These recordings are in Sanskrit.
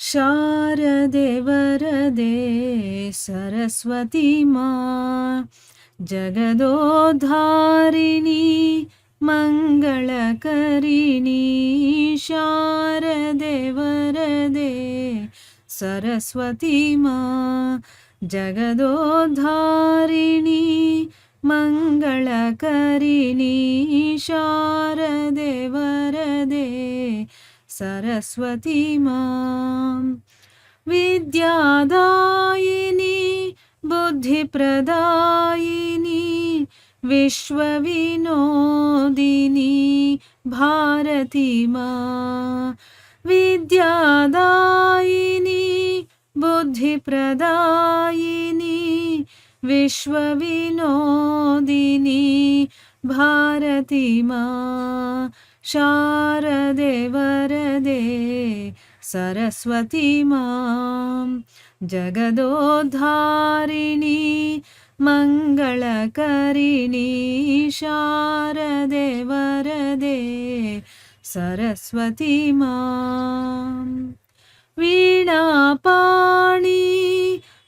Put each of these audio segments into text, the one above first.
ಶಾರದೆ ವರದೆ ಸರಸ್ವತಿ ಮಾ ಜಗದೋದ್ಧಾರಿಣಿ ಮಂಗಳಕರಿಣಿ ಶಾರದೆ ವರದೆ ಸರಸ್ವತಿ ಮಾ ಜಗದೋದ್ಧಾರಿಣಿ ಮಂಗಳಕರಿಣಿ ಶಾರದೆ सरस्वती माँ विद्यादायिनी बुद्धिप्रदायिनी विश्वविनोदिनी भारती मा विद्यादायिनी बुद्धिप्रदायिनी विश्वविनोदिनी भारती मा शारदे वरदे सरस्वती मां जगदोद्धारिणी मङ्गलकरिणी शारदे वरदे सरस्वती मां वीणापाणि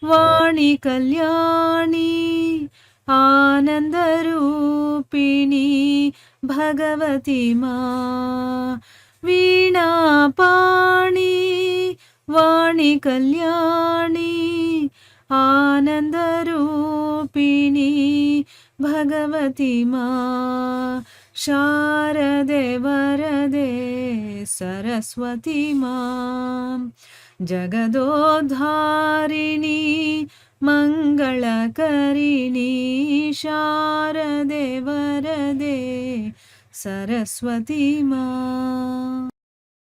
वाणि कल्याणी आनन्दरूपिणी भगवती मा। वीणापाणि वाणि कल्याणी आनन्दरूपिणी भगवती मा। शारदे वरदे सरस्वती मां। जगदोद्धारिणी मङ्गलकरिणी शारदे वरदे सरस्वती मा